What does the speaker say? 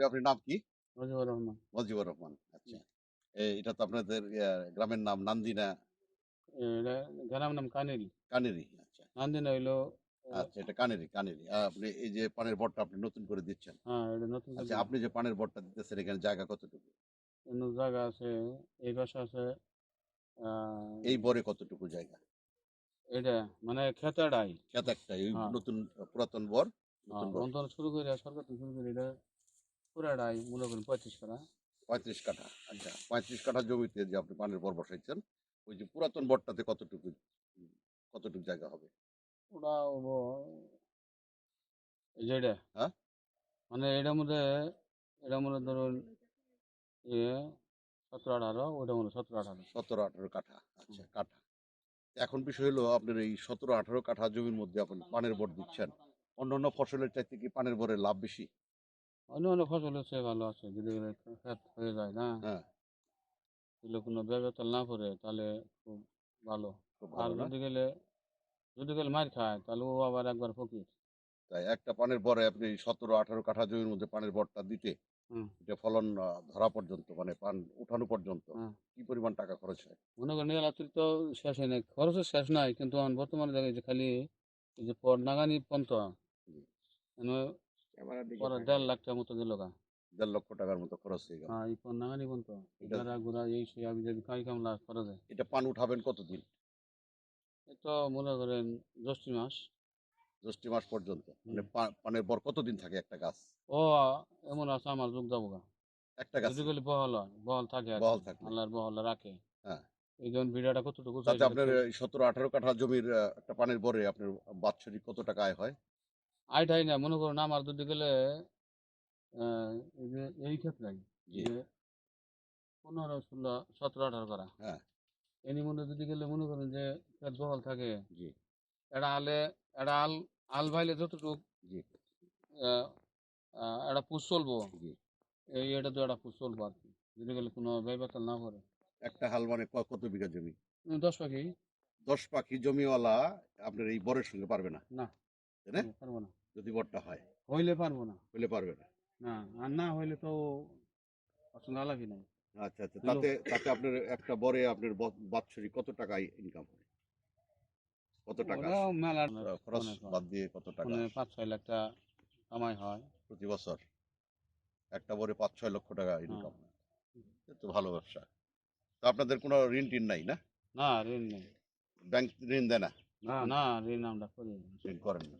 আপনি আপনার নাম কি? মুজিবুর রহমান। মজিবুর রহমান আচ্ছা। এটা তো আপনাদের গ্রামের নাম নান্দিনা। গ্রামের নাম কানেরি। কানেরি আচ্ছা। নান্দিনা হইল আচ্ছা এটা কানেরি কানেরি। আপনি এই যে পানের বটটা আপনি নতুন করে দিচ্ছেন। হ্যাঁ এটা নতুন আচ্ছা আপনি যে পানের বটটা দিতেছেন এখানে জায়গা কতটুকু? অন্য জায়গা আছে এই পাশে আছে এই বরে কতটুকু জায়গা? এটা মানে খেতাড়াই খেত একটা এই হ্যাঁ। নতুন পুরাতন বর নতুন শুরু করে সরকার শুরু করে এটা পুরাটাই মনে করেন পঁয়ত্রিশ করা পঁয়ত্রিশ কাঠা আচ্ছা। পঁয়ত্রিশ কাঠা জমিতে যে আপনি পানের বর বসাইছেন ওই যে পুরাতন বরটাতে কতটুকু কতটুকু জায়গা হবে? ওটা এই যে এটা। হ্যাঁ? মানে এটার মধ্যে এটার মধ্যে ধরুন ইয়ে সতেরো আঠারো ওইটার মধ্যে সতেরো আঠারো। সতেরো আঠারো কাঠা আচ্ছা কাঠা। এখন বিষয় হলো আপনার এই সতেরো আঠারো কাঠা জমির মধ্যে আপনি পানের বট দিচ্ছেন। অন্যান্য ফসলের চাইতে কি পানের বরের লাভ বেশি? অন্য অন্য ফসলের চেয়ে ভালো আছে যদি ক্ষেত হয়ে যায় না হ্যাঁ যদি কোনো ব্যবস্থা না করে তাহলে খুব ভালো খুব আর ভালো না যদি গেলে যদি গেলে মার খায় তাহলে ও আবার একবার ফকির তাই একটা পানের বরে আপনি সতেরো আঠারো কাঠা জমির মধ্যে পানের বরটা দিতে। এটা ফলন ধরা পর্যন্ত মানে পান উঠানো পর্যন্ত। কি পরিমাণ টাকা খরচ হয় মনে করেন এলাকার তো শেষ হয় নাই খরচের শেষ নাই কিন্তু এখন বর্তমানে দেখা যাচ্ছে খালি এই যে পর নাগানি পন্থা। পরে দেড় লাখ টাকার মতো গেল গা। দেড় লক্ষ টাকার মতো খরচ হয়ে গেল। হ্যাঁ এই নাগানি পন্ত এটা- ঘোরা ঘোরা এই সেই আমি যদি কাই কামলা খরচ হয় এটা পান উঠাবেন কতদিন? তো মনে করেন জ্যৈষ্ঠী মাস। জ্যৈষ্ঠ মাস পর্যন্ত। মানে পানের বর কতদিন থাকে একটা গাছ? ও এমন আছে আমার যোগ যাব গা। একটা গাছ? যদি গেলে বহল হয় বহল থাকে। আল্লাহর বহল রাখে। হ্যাঁ। এই ভিড়াটা কতটুকু তাতে আপনার সতেরো আঠারো কাঠা জমির একটা পানের বরে আপনার বাৎসরিক কত টাকা আয় হয়? আইটাই না মনে করুন আমার যদি গেলে এই ক্ষেত্রে পনেরো ষোলো সতেরো আঠারো করা। হ্যাঁ। এনি মনে যদি গেলে মনে করেন যে ক্ষেত বহল থাকে জি। এটা আলে এটা আল আল ভাইলে যতটুক একটা পুষ চলবো জি। এই এটা তো একটা পুষ চলবো আর কি যদি গেলে কোনো ব্যবস্থা না করে। একটা হাল মানে কত বিঘা জমি? দশ পাখি। দশ পাখি জমিওয়ালা আপনার এই বরের সঙ্গে পারবে না। না। তাই না পারব না। যদি বরটা হয়। হইলে পারব না। হলে পারবে না। না আর না হইলে তো অসঙ্গে আলাপই নাই। আচ্ছা আচ্ছা। তাতে তাতে আপনার একটা বরে আপনার বাৎসরিক কত টাকা ইনকাম হয়? কত টাকা মেলা খরচ বাদ দিয়ে কত টাকা পাঁচ ছয় লাখ টাকা কামাই হয়। প্রতি বছর? একটা বরে পাঁচ ছয় লক্ষ টাকা ইনকাম হয়। তো ভালো ব্যবসা। তো আপনাদের কোনো ঋণ টিন নাই না? না ঋণ নেই। ব্যাংক ঋণ দেয় না? না না ঋণ আমরা করি ঋণ করেন না।